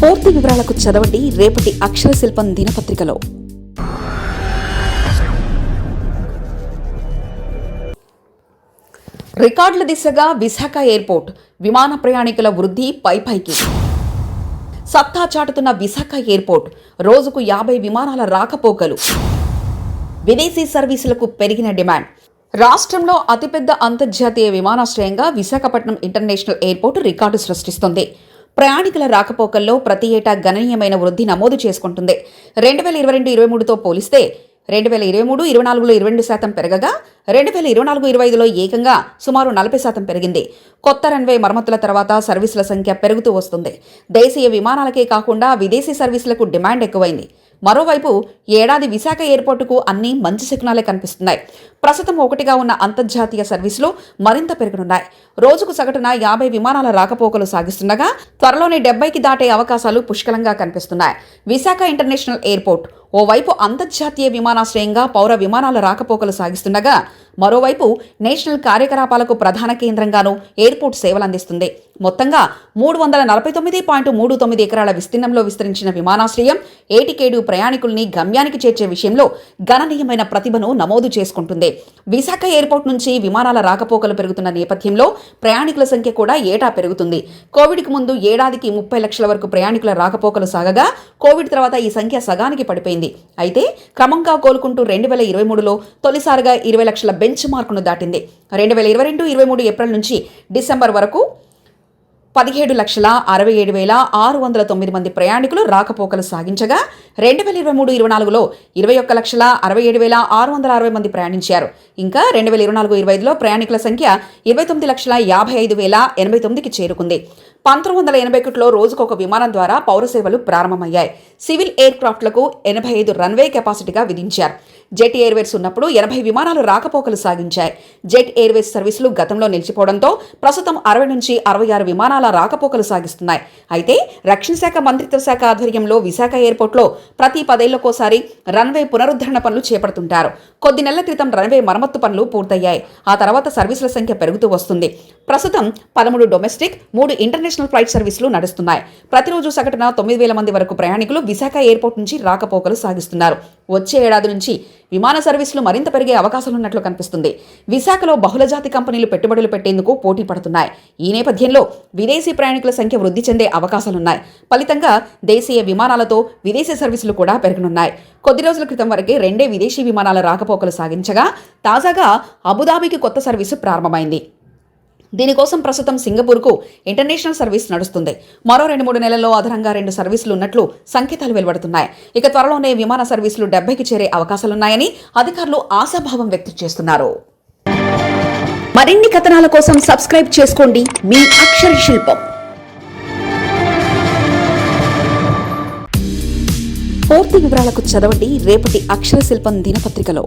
పూర్తి వివరాలకు చదవండి రేపటి అక్షర శిల్పం దినపత్రికలో. రికార్డుల దిశగా విశాఖ ఎయిర్పోర్ట్ విమాన ప్రయాణికుల వృద్ధి పైపైకి సత్తా చాటుతున్న విశాఖ ఎయిర్పోర్ట్ రోజుకు యాభై విమానాల రాకపోకలు. విదేశీ సర్వీసులకు పెరిగిన డిమాండ్. రాష్ట్రంలో అతిపెద్ద అంతర్జాతీయ విమానాశ్రయంగా విశాఖపట్నం ఇంటర్నేషనల్ ఎయిర్పోర్ట్ రికార్డు సృష్టిస్తుంది. ప్రయాణికుల రాకపోకల్లో ప్రతి ఏటా గణనీయమైన వృద్ధి నమోదు చేసుకుంటుంది. రెండు వేల ఇరవై రెండు ఇరవై మూడుతో పోలిస్తే రెండు వేల ఇరవై మూడు ఇరవై నాలుగులో ఇరవై రెండు శాతం పెరగగా రెండు వేల ఇరవై నాలుగు ఇరవై ఐదులో ఏకంగా సుమారు నలభై శాతం పెరిగింది. కొత్త రన్వే మరమ్మతుల తర్వాత సర్వీసుల సంఖ్య పెరుగుతూ వస్తుంది. దేశీయ విమానాలకే కాకుండా విదేశీ సర్వీసులకు డిమాండ్ ఎక్కువైంది. మరోవైపు ఏడాది విశాఖ ఎయిర్పోర్టుకు అన్ని మంచి శకునాలే కనిపిస్తున్నాయి. ప్రస్తుతం ఒకటిగా ఉన్న అంతర్జాతీయ సర్వీసులు మరింత పెరగనున్నాయి. రోజుకు సగటున యాభై విమానాల రాకపోకలు సాగిస్తుండగా త్వరలోనే డెబ్బైకి దాటే అవకాశాలు పుష్కలంగా కనిపిస్తున్నాయి. విశాఖ ఇంటర్నేషనల్ ఎయిర్పోర్ట్ ఓవైపు అంతర్జాతీయ విమానాశ్రయంగా పౌర విమానాల రాకపోకలు సాగిస్తుండగా మరోవైపు నేషనల్ కార్యకలాపాలకు ప్రధాన కేంద్రంగానూ ఎయిర్పోర్ట్ సేవలు అందిస్తుంది మొత్తంగా మూడు వందల నలభై తొమ్మిది పాయింట్ మూడు తొమ్మిది ఎకరాల విస్తీర్ణంలో విస్తరించిన విమానాశ్రయం ఏటికేడు ప్రయాణికుల్ని గమ్యానికి చేర్చే విషయంలో గణనీయమైన ప్రతిభను నమోదు చేసుకుంటుంది. విశాఖ ఎయిర్పోర్ట్ నుంచి విమానాల రాకపోకలు పెరుగుతున్న నేపథ్యంలో ప్రయాణికుల సంఖ్య కూడా ఏటా పెరుగుతుంది. కోవిడ్కు ముందు ఏడాదికి ముప్పై లక్షల వరకు ప్రయాణికుల రాకపోకలు సాగగా కోవిడ్ తర్వాత ఈ సంఖ్య సగానికి పడిపోయింది. అయితే క్రమంగా కోలుకుంటూ రెండు వేల ఇరవై మూడులో తొలిసారిగా ఇరవై లక్షల బెంచ్ మార్కును దాటింది. రెండు వేల ఇరవై రెండు ఇరవై మూడు ఏప్రిల్ నుంచి డిసెంబర్ వరకు పదిహేడు లక్షల అరవై ఏడు వేల ఆరు వందల తొమ్మిది మంది ప్రయాణికులు రాకపోకలు సాగించగా రెండు వేల ఇరవై మూడు ఇరవై నాలుగులో ఇరవై ఒక్క లక్షల అరవై ఏడు వేల ఆరు వందల అరవై మంది ప్రయాణించారు. ఇంకా రెండు వేల ఇరవై నాలుగు ఇరవై ఐదులో ప్రయాణికుల సంఖ్య ఇరవై తొమ్మిది లక్షల యాభై ఐదు వేల ఎనభై తొమ్మిదికి చేరుకుంది. పంతొమ్మిది వందల ఎనభై ఒకటిలో రోజుకు ఒక విమానం ద్వారా పౌర సేవలు ప్రారంభమయ్యాయి. సివిల్ ఎయిర్ క్రాఫ్ట్లకు ఎనభై ఐదు రన్వే కెపాసిటీగా విధించారు. జెట్ ఎయిర్వేస్ ఉన్నప్పుడు ఎనభై విమానాలు రాకపోకలు సాగించాయి. జెట్ ఎయిర్వేస్ సర్వీసులు గతంలో నిలిచిపోవడంతో ప్రస్తుతం అరవై నుంచి అరవై ఆరు విమానాల రాకపోకలు సాగిస్తున్నాయి. అయితే రక్షణ శాఖ మంత్రిత్వ శాఖ ఆధ్వర్యంలో విశాఖ ఎయిర్పోర్ట్లో ప్రతి పదేళ్ళకోసారి రన్వే పునరుద్ధరణ పనులు చేపడుతుంటారు. కొద్ది నెలల క్రితం రన్వే మరమ్మత్తు పనులు పూర్తయ్యాయి. ఆ తర్వాత సర్వీసుల సంఖ్య పెరుగుతూ వస్తుంది. ప్రస్తుతం పదమూడు డొమెస్టిక్ మూడు ఇంటర్నేషనల్ ఫ్లైట్ సర్వీసులు నడుస్తున్నాయి. ప్రతిరోజు సగటున తొమ్మిది వేల మంది వరకు ప్రయాణికులు విశాఖ ఎయిర్పోర్ట్ నుంచి రాకపోకలు సాగిస్తున్నారు. వచ్చే ఏడాది నుంచి విమాన సర్వీసులు మరింత పెరిగే అవకాశాలున్నట్లు కనిపిస్తుంది. విశాఖలో బహుళజాతి కంపెనీలు పెట్టుబడులు పెట్టేందుకు పోటీ పడుతున్నాయి. ఈ నేపథ్యంలో విదేశీ ప్రయాణికుల సంఖ్య వృద్ధి చెందే అవకాశాలున్నాయి. ఫలితంగా దేశీయ విమానాలతో విదేశీ సర్వీసులు కూడా పెరగనున్నాయి. కొద్ది రోజుల క్రితం వరకే రెండే విదేశీ విమానాల రాకపోకలు సాగించగా తాజాగా అబుదాబీకి కొత్త సర్వీసు ప్రారంభమైంది. దీనికోసం ప్రస్తుతం సింగపూర్కు ఇంటర్నేషనల్ సర్వీస్ నడుస్తుంది. మరో రెండు మూడు నెలల్లో అదనంగా రెండు సర్వీసులు ఉన్నట్లు సంకేతాలు వెలువడుతున్నాయి. ఇక త్వరలోనే విమాన సర్వీసులు డెబ్బైకి చేరే అవకాశాలున్నాయని అధికారులు ఆశాభావం వ్యక్తం చేస్తున్నారు. మరిన్ని కథనాల కోసం సబ్స్క్రైబ్ చేసుకోండి మీ అక్షర శిల్పం. పూర్తి వివరాలకు చదవండి రేపటి అక్షర శిల్పం దినపత్రికలో.